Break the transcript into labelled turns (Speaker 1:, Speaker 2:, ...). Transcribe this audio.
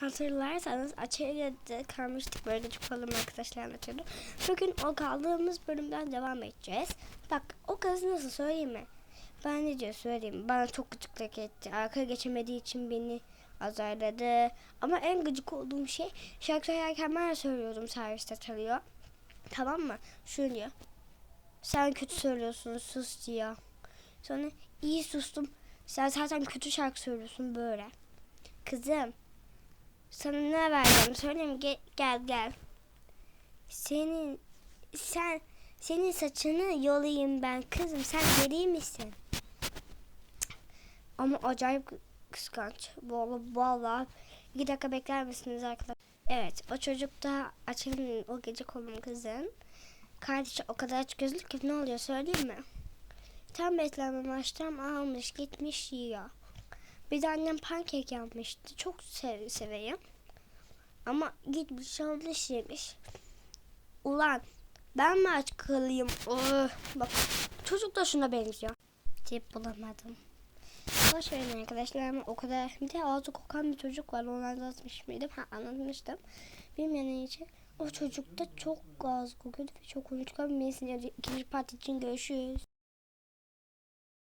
Speaker 1: Hatırlarsanız Açelya'da kalmıştık böyle falan arkadaşlar anlatıyordu. Bugün o kaldığımız bölümden devam edeceğiz. Bak o kız nasıl söyleyeyim mi? Ben ne diyor söyleyeyim. Bana çok gıcıklık etti. Arka geçemediği için beni azarladı. Ama en gıcık olduğum şey şarkı söylerken ben söylüyordum serviste çalıyor. Tamam mı? Şöyle diyor. Sen kötü söylüyorsun sus diyor. Sonra iyi sustum. Sen zaten kötü şarkı söylüyorsun böyle. Kızım. Sana ne vereceğim söyleyeyim gel gel. gel. Senin sen senin saçını yolayayım ben kızım. Sen deli misin? Ama acayip kıskanç. Vallahi vallahi. İki dakika bekler misiniz arkadaşlar? Evet o çocuk da açılın o gece kolum kızın. Kardeşi o kadar aç gözlü ki ne oluyor söyleyeyim mi? Tam beslenme maçtan almış gitmiş yiyor. Bir de annem pankek yapmıştı. Çok sev seveyim. Ama gitmiş almış yemiş. Ulan ben mi aç kalayım? Oh, bak çocuk da şuna benziyor. Cep bulamadım. Boş verin arkadaşlar o kadar. Bir de ağzı kokan bir çocuk var. Onu anlatmış mıydım? Ha anlatmıştım. Bilmeyen için o çocuk da çok ağzı kokuyordu ve çok konuşkan bir ikinci parti için görüşürüz.